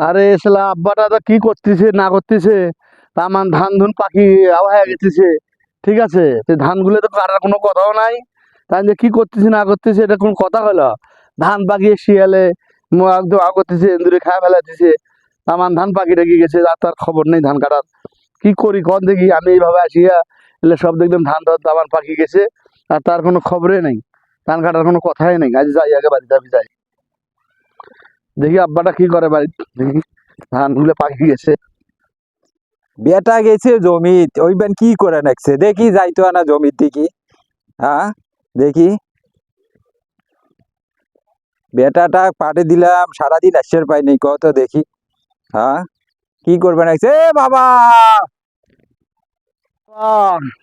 আরে এসলা আব্বাটা তো কি করতেছে, না করতেছে? আমার ধান ধুন পাখি হয়ে গেছে ঠিক আছে? তো ধানগুলো তো কাটার কোনো কথাও নাই। তাই যে কি করতেছে, না করতেছে, এটা কোনো কথা হলো? ধান পাকিয়ে শিয়ালে একদম আ করতেছে এন্দুরে খায় ফেলাতেছে আমার ধান পাখি রেখে গেছে, আর তার খবর নেই ধান কাটার। কি করি, কন দেখি, আমি এইভাবে আসিয়া এলে সব দেখলাম ধান টান আমার পাখি গেছে, আর তার কোনো খবরই নেই। ধান কাটার কোনো কথাই নেই। আজ যাই, আগে বাড়িতে, আমি যাই। দেখি আব্বাটা কি করে বাড়ি দেখি ধানগুলো পাখি গেছে। বেটা গেছে জমিত ওইবেন কি করে নাকছে? দেখি যাইতো না জমির দিকে। হ্যাঁ দেখি। বেটাটা পাঠে দিলাম, সারাদিন আসছে পাইনি কত দেখি। হ্যাঁ কি করবে নাকছে? এ বাবা!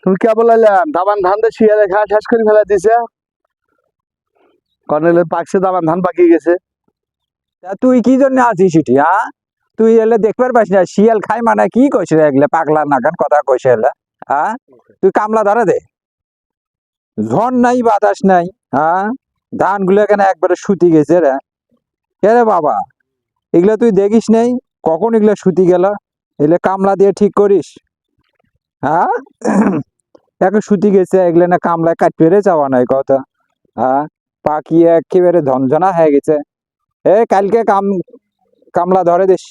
তুমি কে বলাইলাম? দামান ধান তো শিয়ালে খা শেষ করে ফেলা দিছে। কর্নেলের পাকছে দামান ধান পাকি গেছে। তা তুই কি জন্য আছিস সেটি হ্যাঁ তুই এলে দেখবার পাস না শিয়াল খাই মানে কি কইস রে এগুলা পাগলা নাগান কথা কইস এলে হ্যাঁ তুই কামলা ধরে দে। ঝড় নাই বাতাস নাই হ্যাঁ ধানগুলো এখানে একবারে শুতি গেছে রে। কে রে বাবা? এগুলা তুই দেখিস নেই? কখন এগুলা শুতি গেল? এগুলো কামলা দিয়ে ঠিক করিস? হ্যাঁ এখন শুতি গেছে এগুলো না কামলায় কাট পেরে যাওয়া নাই কথা হ্যাঁ পাখি একেবারে ধনঝনা হয়ে গেছে। এ কালকে কাম কামলা ধরে দিস।